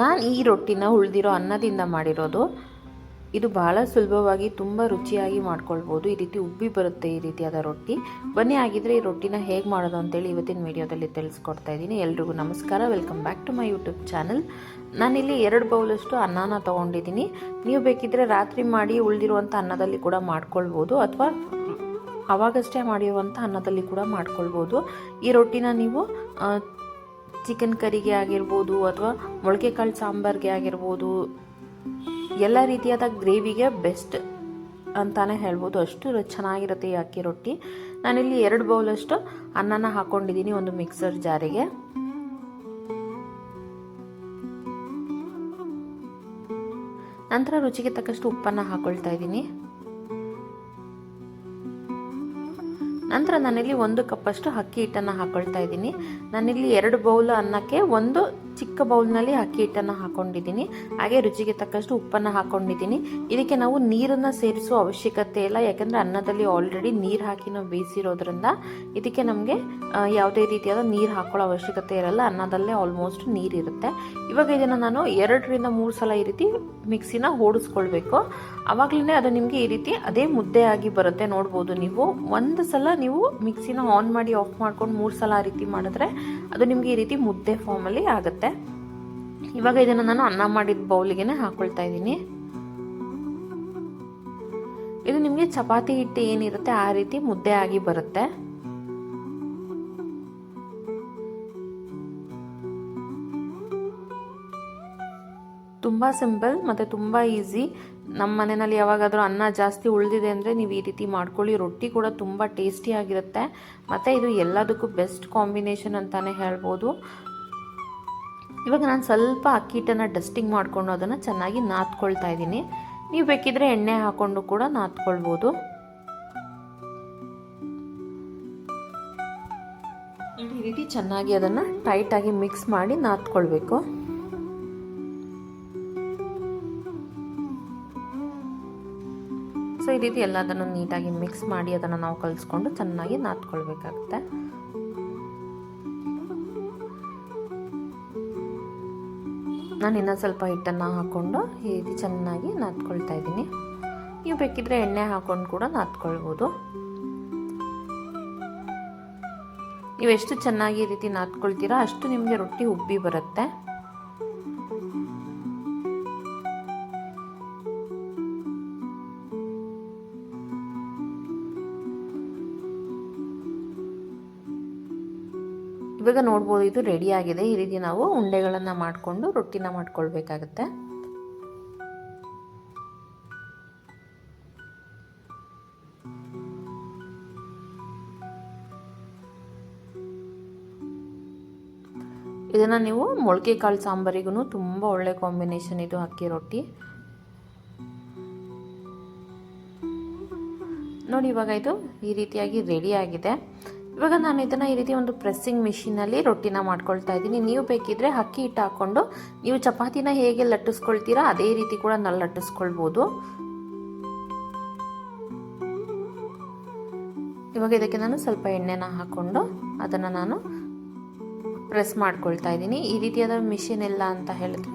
ನಾನು ಈ ರೊಟ್ಟಿನ ಉಳಿದಿರೋ ಅನ್ನದಿಂದ ಮಾಡಿರೋದು. ಇದು ಬಹಳ ಸುಲಭವಾಗಿ ತುಂಬ ರುಚಿಯಾಗಿ ಮಾಡ್ಕೊಳ್ಬೋದು. ಈ ರೀತಿ ಉಬ್ಬಿ ಬರುತ್ತೆ ಈ ರೀತಿಯಾದ ರೊಟ್ಟಿ. ಬನ್ನಿ ಆಗಿದ್ರೆ ಈ ರೊಟ್ಟಿನ ಹೇಗೆ ಮಾಡೋದು ಅಂತೇಳಿ ಇವತ್ತಿನ ವಿಡಿಯೋದಲ್ಲಿ ತಿಳಿಸ್ಕೊಡ್ತಾ ಇದ್ದೀನಿ. ಎಲ್ರಿಗೂ ನಮಸ್ಕಾರ. Welcome back to my YouTube channel ನಾನಿಲ್ಲಿ ಎರಡು ಬೌಲಷ್ಟು ಅನ್ನನ ತೊಗೊಂಡಿದ್ದೀನಿ. ನೀವು ಬೇಕಿದ್ದರೆ ರಾತ್ರಿ ಮಾಡಿ ಉಳಿದಿರುವಂಥ ಅನ್ನದಲ್ಲಿ ಕೂಡ ಮಾಡ್ಕೊಳ್ಬೋದು. ಅಥವಾ ಅವಾಗಷ್ಟೇ ಮಾಡಿರುವಂಥ ಅನ್ನದಲ್ಲಿ ಕೂಡ ಮಾಡ್ಕೊಳ್ಬೋದು. ಈ ರೊಟ್ಟಿನ ನೀವು ಚಿಕನ್ ಕರಿಗೆ ಆಗಿರ್ಬೋದು ಅಥವಾ ಮೊಳಕೆ ಕಾಳು ಸಾಂಬಾರ್ಗೆ ಆಗಿರ್ಬೋದು, ಎಲ್ಲ ರೀತಿಯಾದ ಗ್ರೇವಿಗೆ ಬೆಸ್ಟ್ ಅಂತಾನೆ ಹೇಳ್ಬೋದು. ಅಷ್ಟು ಚೆನ್ನಾಗಿರುತ್ತೆ ಈ ಅಕ್ಕಿ ರೊಟ್ಟಿ. ನಾನಿಲ್ಲಿ ಎರಡು ಬೌಲಷ್ಟು ಅನ್ನನ ಹಾಕ್ಕೊಂಡಿದ್ದೀನಿ ಒಂದು ಮಿಕ್ಸರ್ ಜಾರಿಗೆ. ನಂತರ ರುಚಿಗೆ ತಕ್ಕಷ್ಟು ಉಪ್ಪನ್ನು ಹಾಕ್ಕೊಳ್ತಾ ಇದ್ದೀನಿ. ನಾನಿಲ್ಲಿ ಒಂದು ಕಪ್ಪಷ್ಟು ಅಕ್ಕಿ ಹಿಟ್ಟನ್ನು ಹಾಕೊಳ್ತಾ ಇದ್ದೀನಿ. ನಾನಿಲ್ಲಿ ಎರಡು ಬೌಲ್ ಅನ್ನಕ್ಕೆ ಒಂದು ಚಿಕ್ಕ ಬೌಲ್ನಲ್ಲಿ ಅಕ್ಕಿ ಹಿಟ್ಟನ್ನು ಹಾಕೊಂಡಿದ್ದೀನಿ. ಹಾಗೆ ರುಚಿಗೆ ತಕ್ಕಷ್ಟು ಉಪ್ಪನ್ನು ಹಾಕೊಂಡಿದ್ದೀನಿ. ಇದಕ್ಕೆ ನಾವು ನೀರನ್ನು ಸೇರಿಸುವ ಅವಶ್ಯಕತೆ ಇಲ್ಲ. ಯಾಕಂದರೆ ಅನ್ನದಲ್ಲಿ ಆಲ್ರೆಡಿ ನೀರು ಹಾಕಿ ನಾವು ಬೇಯಿಸಿರೋದ್ರಿಂದ ಇದಕ್ಕೆ ನಮಗೆ ಯಾವುದೇ ರೀತಿಯಾದ ನೀರು ಹಾಕೊಳ್ಳೋ ಅವಶ್ಯಕತೆ ಇರಲ್ಲ. ಅನ್ನದಲ್ಲೇ ಆಲ್ಮೋಸ್ಟ್ ನೀರಿರುತ್ತೆ ಇವಾಗ ಇದನ್ನು ನಾನು ಎರಡರಿಂದ ಮೂರು ಸಲ ಈ ರೀತಿ ಮಿಕ್ಸಿನ ಓಡಿಸ್ಕೊಳ್ಬೇಕು ಆವಾಗಲೇ ಅದು ನಿಮಗೆ ಈ ರೀತಿ ಅದೇ ಮುದ್ದೆ ಆಗಿ ಬರುತ್ತೆ. ನೋಡ್ಬೋದು ನೀವು. ಒಂದು ಸಲ ನೀವು ಮಿಕ್ಸಿನ ಆನ್ ಮಾಡಿ ಆಫ್ ಮಾಡ್ಕೊಂಡು ಮೂರು ಸಲ ಆ ರೀತಿ ಮಾಡಿದ್ರೆ ಅದು ನಿಮಗೆ ಈ ರೀತಿ ಮುದ್ದೆ ಫಾರ್ಮಲ್ಲಿ ಆಗುತ್ತೆ. ಇವಾಗ ಇದನ್ನು ನಾನು ಅನ್ನ ಮಾಡಿದ ಬೌಲಿಗೆ ಹಾಕೊಳ್ತಾ ಇದ್ದೀನಿ. ಇದು ನಿಮಗೆ ಚಪಾತಿ ಹಿಟ್ಟು ಏನಿರುತ್ತೆ ಆ ರೀತಿ ಮುದ್ದೆ ಆಗಿ ಬರುತ್ತೆ. ತುಂಬ ಸಿಂಪಲ್ ಮತ್ತು ತುಂಬ ಈಸಿ. ನಮ್ಮ ಮನೆಯಲ್ಲಿ ಯಾವಾಗಾದರೂ ಅನ್ನ ಜಾಸ್ತಿ ಉಳಿದಿದೆ ಅಂದರೆ ನೀವು ಈ ರೀತಿ ಮಾಡ್ಕೊಳ್ಳಿ. ರೊಟ್ಟಿ ಕೂಡ ತುಂಬ ಟೇಸ್ಟಿಯಾಗಿರುತ್ತೆ ಮತ್ತು ಇದು ಎಲ್ಲದಕ್ಕೂ ಬೆಸ್ಟ್ ಕಾಂಬಿನೇಷನ್ ಅಂತಲೇ ಹೇಳ್ಬೋದು. ಇವಾಗ ನಾನು ಸ್ವಲ್ಪ ಅಕ್ಕಿ ಹಿಟ್ಟನ್ನು ಡಸ್ಟಿಂಗ್ ಮಾಡಿಕೊಂಡು ಅದನ್ನು ಚೆನ್ನಾಗಿ ನಾದ್ಕೊಳ್ತಾ ಇದ್ದೀನಿ. ನೀವು ಬೇಕಿದ್ರೆ ಎಣ್ಣೆ ಹಾಕ್ಕೊಂಡು ಕೂಡ ನಾದ್ಕೊಳ್ಬೋದು. ಈ ರೀತಿ ಚೆನ್ನಾಗಿ ಅದನ್ನು ಟೈಟಾಗಿ ಮಿಕ್ಸ್ ಮಾಡಿ ನಾದ್ಕೊಳ್ಬೇಕು. ಸೊ ಈ ರೀತಿ ಎಲ್ಲದನ್ನು ನೀಟಾಗಿ ಮಿಕ್ಸ್ ಮಾಡಿ ಅದನ್ನು ನಾವು ಕಲಿಸ್ಕೊಂಡು ಚೆನ್ನಾಗಿ ನಾದ್ಕೊಳ್ಬೇಕಾಗುತ್ತೆ. ನಾನು ಇನ್ನೊಂದು ಸ್ವಲ್ಪ ಹಿಟ್ಟನ್ನು ಹಾಕ್ಕೊಂಡು ರೀತಿ ಚೆನ್ನಾಗಿ ನಾದ್ಕೊಳ್ತಾ ಇದ್ದೀನಿ. ನೀವು ಬೇಕಿದ್ರೆ ಎಣ್ಣೆ ಹಾಕ್ಕೊಂಡು ಕೂಡ ನಾದ್ಕೊಳ್ಬೋದು. ನೀವು ಎಷ್ಟು ಚೆನ್ನಾಗಿ ಈ ರೀತಿ ನಾದ್ಕೊಳ್ತೀರಾ ಅಷ್ಟು ನಿಮಗೆ ರೊಟ್ಟಿ ಉಬ್ಬಿ ಬರುತ್ತೆ. ನೋಡ್ಬೋದು, ಇದು ರೆಡಿಯಾಗಿದೆ ಈ ರೀತಿ ನಾವು ಉಂಡೆಗಳನ್ನು ಮಾಡಿಕೊಂಡು ರೊಟ್ಟಿನ ಮಾಡ್ಕೊಳ್ಬೇಕಾಗತ್ತೆ. ಇದನ್ನು ನೀವು ಮೊಳಕೆ ಕಾಳು ಸಾಂಬಾರಿಗೂ ತುಂಬ ಒಳ್ಳೆ ಕಾಂಬಿನೇಷನ್ ಇದು ಅಕ್ಕಿ ರೊಟ್ಟಿ. ನೋಡಿ ಇವಾಗ ಇದು ಈ ರೀತಿಯಾಗಿ ರೆಡಿ ಆಗಿದೆ. ಇವಾಗ ನಾನು ಇದನ್ನು ಈ ರೀತಿ ಒಂದು ಪ್ರೆಸ್ಸಿಂಗ್ ಮಿಷಿನಲ್ಲಿ ರೊಟ್ಟಿನ ಮಾಡ್ಕೊಳ್ತಾ ಇದ್ದೀನಿ. ನೀವು ಬೇಕಿದ್ರೆ ಅಕ್ಕಿ ಹಿಟ್ಟು ಹಾಕ್ಕೊಂಡು ನೀವು ಚಪಾತಿನ ಹೇಗೆ ಲಟ್ಟಿಸ್ಕೊಳ್ತೀರಾ ಅದೇ ರೀತಿ ಕೂಡ ನಾನು ಲಟ್ಟಿಸ್ಕೊಳ್ಬೋದು. ಇವಾಗ ಇದಕ್ಕೆ ನಾನು ಸ್ವಲ್ಪ ಎಣ್ಣೆನ ಹಾಕ್ಕೊಂಡು ಅದನ್ನು ನಾನು ಪ್ರೆಸ್ ಮಾಡ್ಕೊಳ್ತಾ ಇದ್ದೀನಿ. ಈ ರೀತಿಯಾದ ಮಿಷಿನ್ ಇಲ್ಲ ಅಂತ ಹೇಳಿದ್ರೆ,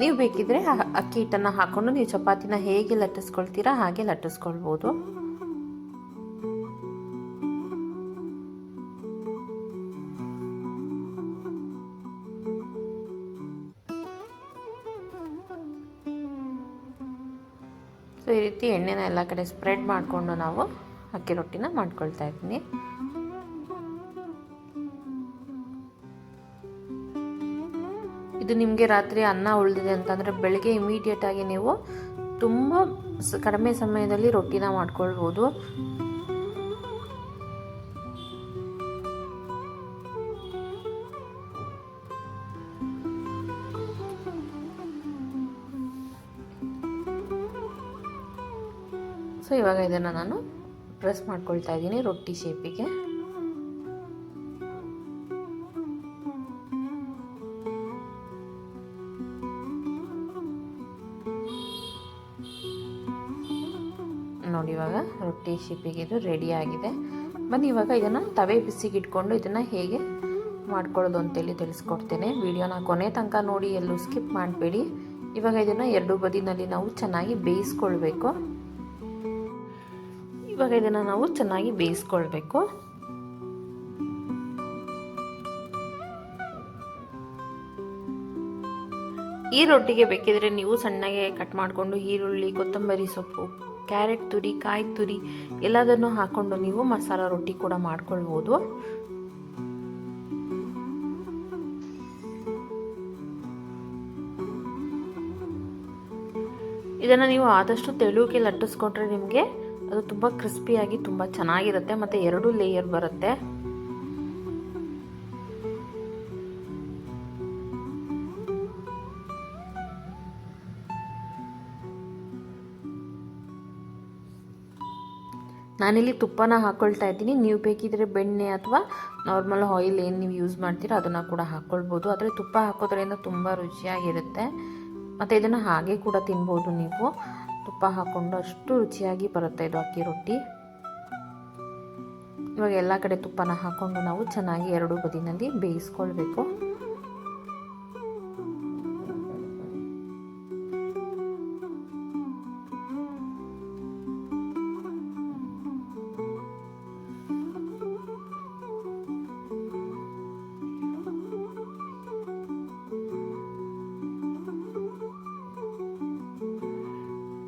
ನೀವು ಬೇಕಿದ್ರೆ ಅಕ್ಕಿ ಹಿಟ್ಟನ್ನು ಹಾಕ್ಕೊಂಡು ನೀವು ಚಪಾತಿನ ಹೇಗೆ ಲಟ್ಟಿಸ್ಕೊಳ್ತೀರಾ ಹಾಗೆ ಲಟ್ಟಿಸ್ಕೊಳ್ಬೋದು. ರೀತಿ ಎಣ್ಣೆನ ಎಲ್ಲ ಕಡೆ ಸ್ಪ್ರೆಡ್ ಮಾಡಿಕೊಂಡು ನಾವು ಅಕ್ಕಿ ರೊಟ್ಟಿನ ಮಾಡ್ಕೊಳ್ತಾ ಇದ್ದೀನಿ. ಇದು ನಿಮಗೆ ರಾತ್ರಿ ಅನ್ನ ಉಳಿದಿದೆ ಅಂತಂದರೆ ಬೆಳಗ್ಗೆ ಇಮಿಡಿಯೇಟಾಗಿ ನೀವು ತುಂಬ ಕಡಿಮೆ ಸಮಯದಲ್ಲಿ ರೊಟ್ಟಿನ ಮಾಡ್ಕೊಳ್ಬೋದು. ಇವಾಗ ಇದನ್ನು ನಾನು ಪ್ರೆಸ್ ಮಾಡ್ಕೊಳ್ತಾ ಇದ್ದೀನಿ ರೊಟ್ಟಿ ಶೇಪಿಗೆ ನೋಡಿ ಇವಾಗ ರೊಟ್ಟಿ ಶೇಪಿಗೆ ಇದು ರೆಡಿ ಆಗಿದೆ. ಬನ್ನಿ, ಇವಾಗ ಇದನ್ನು ತವೆ ಬಿಸಿಗೆ ಇಟ್ಕೊಂಡು ಇದನ್ನು ಹೇಗೆ ಮಾಡ್ಕೊಳ್ಳೋದು ಅಂತೇಳಿ ತಿಳಿಸ್ಕೊಡ್ತೇನೆ. ವಿಡಿಯೋನ ಕೊನೆ ತನಕ ನೋಡಿ ಎಲ್ಲೂ ಸ್ಕಿಪ್ ಮಾಡಬೇಡಿ. ಇವಾಗ ಇದನ್ನು ಎರಡು ಬದಿನಲ್ಲಿ ನಾವು ಚೆನ್ನಾಗಿ ಬೇಯಿಸ್ಕೊಳ್ಬೇಕು. ಇವಾಗ ಇದನ್ನು ನಾವು ಚೆನ್ನಾಗಿ ಬೇಯಿಸ್ಕೊಳ್ಬೇಕು. ಈ ರೊಟ್ಟಿಗೆ ಬೇಕಿದ್ರೆ ನೀವು ಸಣ್ಣಗೆ ಕಟ್ ಮಾಡಿಕೊಂಡು ಈರುಳ್ಳಿ, ಕೊತ್ತಂಬರಿ ಸೊಪ್ಪು, ಕ್ಯಾರೆಟ್ ತುರಿ, ಕಾಯಿ ತುರಿ ಎಲ್ಲದನ್ನು ಹಾಕ್ಕೊಂಡು ನೀವು ಮಸಾಲ ರೊಟ್ಟಿ ಕೂಡ ಮಾಡ್ಕೊಳ್ಬೋದು. ಇದನ್ನು ನೀವು ಆದಷ್ಟು ತೆಳುಗೆ ಲಟ್ಟಿಸ್ಕೊಂಡ್ರೆ ನಿಮಗೆ ಅದು ತುಂಬ ಕ್ರಿಸ್ಪಿಯಾಗಿ ತುಂಬ ಚೆನ್ನಾಗಿರುತ್ತೆ. ಮತ್ತು ಎರಡು ಲೇಯರ್ ಬರುತ್ತೆ. ನಾನಿಲ್ಲಿ ತುಪ್ಪನ ಹಾಕ್ಕೊಳ್ತಾ ಇದ್ದೀನಿ. ನೀವು ಬೇಕಿದ್ರೆ ಬೆಣ್ಣೆ ಅಥವಾ ನಾರ್ಮಲ್ ಆಯಿಲ್ ಏನು ನೀವು ಯೂಸ್ ಮಾಡ್ತೀರೋ ಅದನ್ನು ಕೂಡ ಹಾಕ್ಕೊಳ್ಬೋದು ಆದರೆ ತುಪ್ಪ ಹಾಕೋದ್ರಿಂದ ತುಂಬ ರುಚಿಯಾಗಿರುತ್ತೆ. ಮತ್ತು ಇದನ್ನು ಹಾಗೆ ಕೂಡ ತಿನ್ಬೋದು ನೀವು. ತುಪ್ಪ ಹಾಕ್ಕೊಂಡು ಅಷ್ಟು ರುಚಿಯಾಗಿ ಬರುತ್ತೆ ಇದು ಅಕ್ಕಿ ರೊಟ್ಟಿ. ಇವಾಗ ಎಲ್ಲ ಕಡೆ ತುಪ್ಪನ ಹಾಕ್ಕೊಂಡು ನಾವು ಚೆನ್ನಾಗಿ ಎರಡು ಬದಿನಲ್ಲಿ ಬೇಯಿಸ್ಕೊಳ್ಬೇಕು.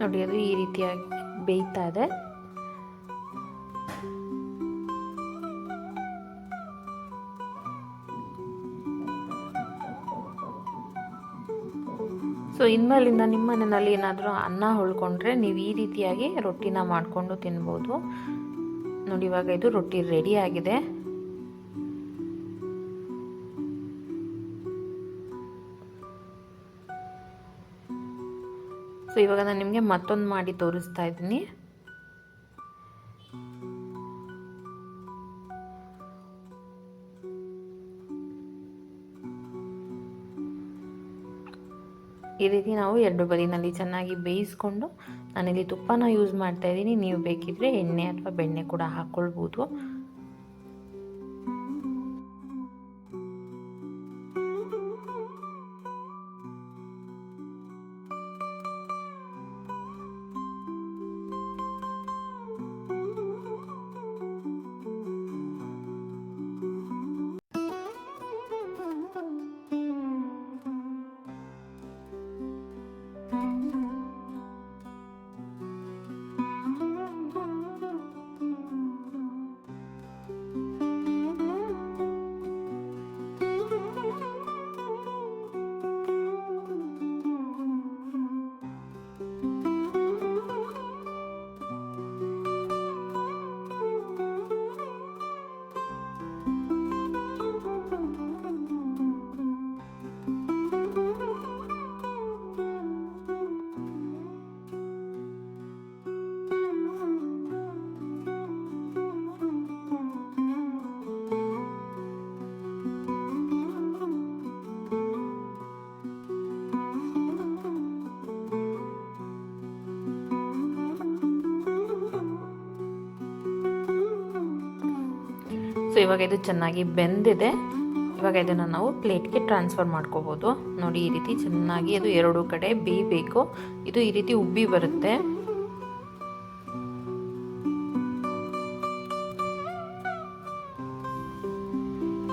ನೋಡಿ, ಅದು ಈ ರೀತಿಯಾಗಿ ಬೇಯ್ತಾ ಇದೆ. ಸೊ ಇನ್ಮೇಲಿಂದ ನಿಮ್ಮ ಮನೆಯಲ್ಲಿ ಏನಾದರೂ ಅನ್ನ ಹೊಳ್ಕೊಂಡ್ರೆ ನೀವು ಈ ರೀತಿಯಾಗಿ ರೊಟ್ಟಿನ ಮಾಡಿಕೊಂಡು ತಿನ್ಬೋದು. ನೋಡಿ, ಇವಾಗ ಇದು ರೊಟ್ಟಿ ರೆಡಿ ಆಗಿದೆ. ಸೊ ಇವಾಗ ನಾನು ನಿಮಗೆ ಮತ್ತೊಂದು ಮಾಡಿ ತೋರಿಸ್ತಾ ಇದ್ದೀನಿ. ಈ ರೀತಿ ನಾವು ಎರಡು ಬದಿನಲ್ಲಿ ಚೆನ್ನಾಗಿ ಬೇಯಿಸ್ಕೊಂಡು ನಾನಿಲ್ಲಿ ತುಪ್ಪನ ಯೂಸ್ ಮಾಡ್ತಾ ಇದ್ದೀನಿ. ನೀವು ಬೇಕಿದ್ರೆ ಎಣ್ಣೆ ಅಥವಾ ಬೆಣ್ಣೆ ಕೂಡ ಹಾಕ್ಕೊಳ್ಬೋದು ಸೊ ಇವಾಗ ಇದು ಚೆನ್ನಾಗಿ ಬೆಂದಿದೆ. ಇವಾಗ ಇದನ್ನು ನಾವು ಪ್ಲೇಟ್ಗೆ ಟ್ರಾನ್ಸ್ಫರ್ ಮಾಡ್ಕೋಬೋದು. ನೋಡಿ, ಈ ರೀತಿ ಚೆನ್ನಾಗಿ ಅದು ಎರಡು ಕಡೆ ಬೇಯಬೇಕು. ಇದು ಈ ರೀತಿ ಉಬ್ಬಿ ಬರುತ್ತೆ.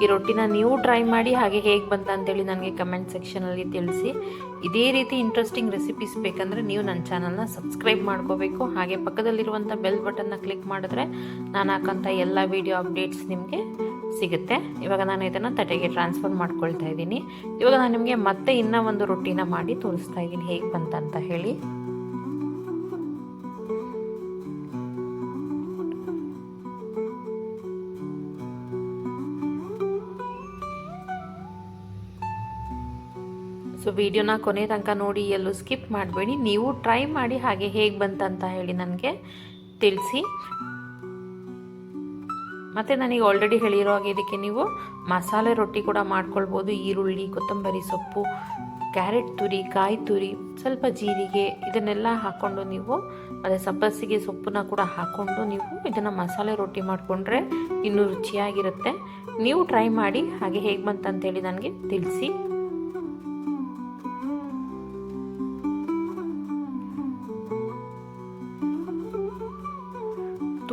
ಈ ರೊಟ್ಟಿನ ನೀವು ಟ್ರೈ ಮಾಡಿ, ಹಾಗೆ ಹೇಗೆ ಬಂತ ಅಂತೇಳಿ ನನಗೆ ಕಮೆಂಟ್ ಸೆಕ್ಷನಲ್ಲಿ ತಿಳಿಸಿ. ಇದೇ ರೀತಿ ಇಂಟ್ರೆಸ್ಟಿಂಗ್ ರೆಸಿಪೀಸ್ ಬೇಕಂದರೆ ನೀವು ನನ್ನ ಚಾನಲ್ನ ಸಬ್ಸ್ಕ್ರೈಬ್ ಮಾಡ್ಕೋಬೇಕು. ಹಾಗೆ ಪಕ್ಕದಲ್ಲಿರುವಂಥ ಬೆಲ್ ಬಟನ್ನ ಕ್ಲಿಕ್ ಮಾಡಿದ್ರೆ ನಾನು ಹಾಕೋಂಥ ಎಲ್ಲ ವೀಡಿಯೋ ಅಪ್ಡೇಟ್ಸ್ ನಿಮಗೆ ಸಿಗುತ್ತೆ. ಇವಾಗ ನಾನು ಇದನ್ನು ತಟ್ಟೆಗೆ ಟ್ರಾನ್ಸ್ಫರ್ ಮಾಡ್ಕೊಳ್ತಾ ಇದ್ದೀನಿ. ಇವಾಗ ನಾನು ನಿಮಗೆ ಮತ್ತೆ ಇನ್ನೂ ಒಂದು ರೊಟ್ಟಿನ ಮಾಡಿ ತೋರಿಸ್ತಾ ಇದ್ದೀನಿ. ಹೇಗೆ ಬಂತಂತ ಹೇಳಿ. ಸೊ ವಿಡಿಯೋನ ಕೊನೆ ತನಕ ನೋಡಿ, ಎಲ್ಲೂ ಸ್ಕಿಪ್ ಮಾಡಬೇಡಿ. ನೀವು ಟ್ರೈ ಮಾಡಿ ಹಾಗೆ ಹೇಗೆ ಬಂತಂತ ಹೇಳಿ ನನಗೆ ತಿಳಿಸಿ. ಮತ್ತು ನನಗೆ ಆಲ್ರೆಡಿ ಹೇಳಿರೋ ಹಾಗೆ ಇದಕ್ಕೆ ನೀವು ಮಸಾಲೆ ರೊಟ್ಟಿ ಕೂಡ ಮಾಡ್ಕೊಳ್ಬೋದು. ಈರುಳ್ಳಿ, ಕೊತ್ತಂಬರಿ ಸೊಪ್ಪು ಕ್ಯಾರೆಟ್ ತುರಿ, ಕಾಯಿ ತುರಿ, ಸ್ವಲ್ಪ ಜೀರಿಗೆ, ಇದನ್ನೆಲ್ಲ ಹಾಕ್ಕೊಂಡು ನೀವು ಅದೇ ಸಬ್ಬಸಿಗೆ ಸೊಪ್ಪನ್ನ ಕೂಡ ಹಾಕ್ಕೊಂಡು ನೀವು ಇದನ್ನು ಮಸಾಲೆ ರೊಟ್ಟಿ ಮಾಡಿಕೊಂಡ್ರೆ ಇನ್ನೂ ರುಚಿಯಾಗಿರುತ್ತೆ. ನೀವು ಟ್ರೈ ಮಾಡಿ ಹಾಗೆ ಹೇಗೆ ಬಂತಂತೇಳಿ ನನಗೆ ತಿಳಿಸಿ.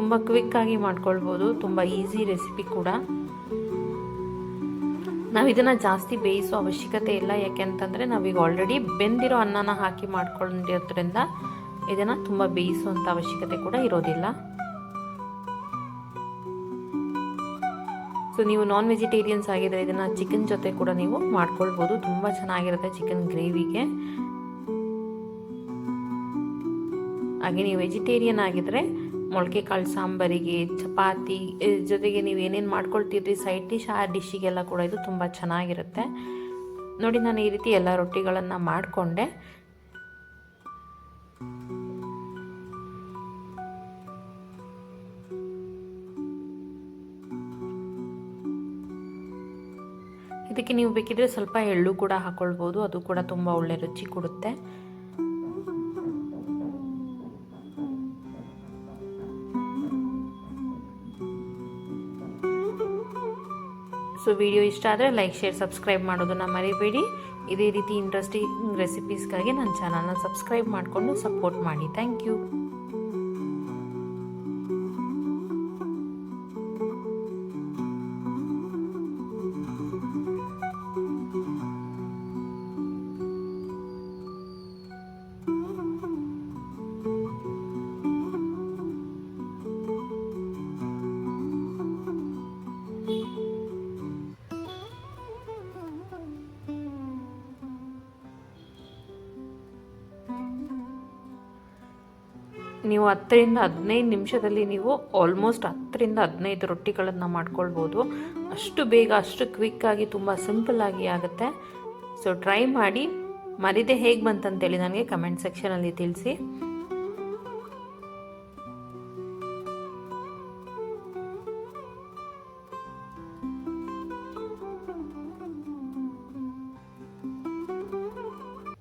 ತುಂಬ ಕ್ವಿಕ್ಕಾಗಿ ಮಾಡ್ಕೊಳ್ಬೋದು. ತುಂಬ ಈಸಿ ರೆಸಿಪಿ ಕೂಡ. ನಾವು ಇದನ್ನು ಜಾಸ್ತಿ ಬೇಯಿಸೋ ಅವಶ್ಯಕತೆ ಇಲ್ಲ. ಯಾಕೆಂತಂದರೆ ನಾವೀಗ ಆಲ್ರೆಡಿ ಬೆಂದಿರೋ ಅನ್ನನ ಹಾಕಿ ಮಾಡ್ಕೊಂಡಿರೋದ್ರಿಂದ ಇದನ್ನು ತುಂಬ ಬೇಯಿಸುವಂಥ ಅವಶ್ಯಕತೆ ಕೂಡ ಇರೋದಿಲ್ಲ. ಸೊ ನೀವು ನಾನ್ ವೆಜಿಟೇರಿಯನ್ಸ್ ಆಗಿದ್ದರೆ ಇದನ್ನು ಚಿಕನ್ ಜೊತೆ ಕೂಡ ನೀವು ಮಾಡ್ಕೊಳ್ಬೋದು. ತುಂಬ ಚೆನ್ನಾಗಿರುತ್ತೆ ಚಿಕನ್ ಗ್ರೇವಿಗೆ ಹಾಗೆ ನೀವು ವೆಜಿಟೇರಿಯನ್ ಆಗಿದ್ದರೆ ಮೊಳಕೆ ಕಾಳು ಸಾಂಬಾರಿಗೆ, ಚಪಾತಿ ಜೊತೆಗೆ ನೀವು ಏನೇನು ಮಾಡ್ಕೊಳ್ತಿದ್ರಿ ಸೈಡ್ ಡಿಶ್ ಆ ಡಿಶ್ಶಿಗೆಲ್ಲ ಕೂಡ ಇದು ತುಂಬ ಚೆನ್ನಾಗಿರುತ್ತೆ. ನೋಡಿ ನಾನು ಈ ರೀತಿ ಎಲ್ಲ ರೊಟ್ಟಿಗಳನ್ನು ಮಾಡಿಕೊಂಡೆ. ಇದಕ್ಕೆ ನೀವು ಬೇಕಿದ್ರೆ ಸ್ವಲ್ಪ ಎಳ್ಳು ಕೂಡ ಹಾಕ್ಕೊಳ್ಬೋದು ಅದು ಕೂಡ ತುಂಬ ಒಳ್ಳೆ ರುಚಿ ಕೊಡುತ್ತೆ. ಸೊ ವಿಡಿಯೋ ಇಷ್ಟ ಆದರೆ ಲೈಕ್, ಶೇರ್, ಸಬ್ಸ್ಕ್ರೈಬ್ ಮಾಡೋದನ್ನು ಮರಿಬೇಡಿ. ಇದೇ ರೀತಿ ಇಂಟ್ರೆಸ್ಟಿಂಗ್ ರೆಸಿಪೀಸ್ಗಾಗಿ ನನ್ನ ಚಾನಲ್ನ ಸಬ್ಸ್ಕ್ರೈಬ್ ಮಾಡಿಕೊಂಡು ಸಪೋರ್ಟ್ ಮಾಡಿ. ಥ್ಯಾಂಕ್ ಯು ನೀವು ಹತ್ತರಿಂದ ಹದಿನೈದು ನಿಮಿಷದಲ್ಲಿ ನೀವು ಆಲ್ಮೋಸ್ಟ್ ಹತ್ತರಿಂದ ಹದಿನೈದು ರೊಟ್ಟಿಗಳನ್ನು ಮಾಡ್ಕೊಳ್ಬೋದು. ಅಷ್ಟು ಬೇಗ, ಅಷ್ಟು ಕ್ವಿಕ್ಕಾಗಿ ತುಂಬ ಸಿಂಪಲ್ಲಾಗಿ ಆಗುತ್ತೆ. ಸೊ ಟ್ರೈ ಮಾಡಿ. ಮರಿದೆ ಹೇಗೆ ಬಂತಂತೇಳಿ ನನಗೆ ಕಮೆಂಟ್ ಸೆಕ್ಷನಲ್ಲಿ ತಿಳಿಸಿ.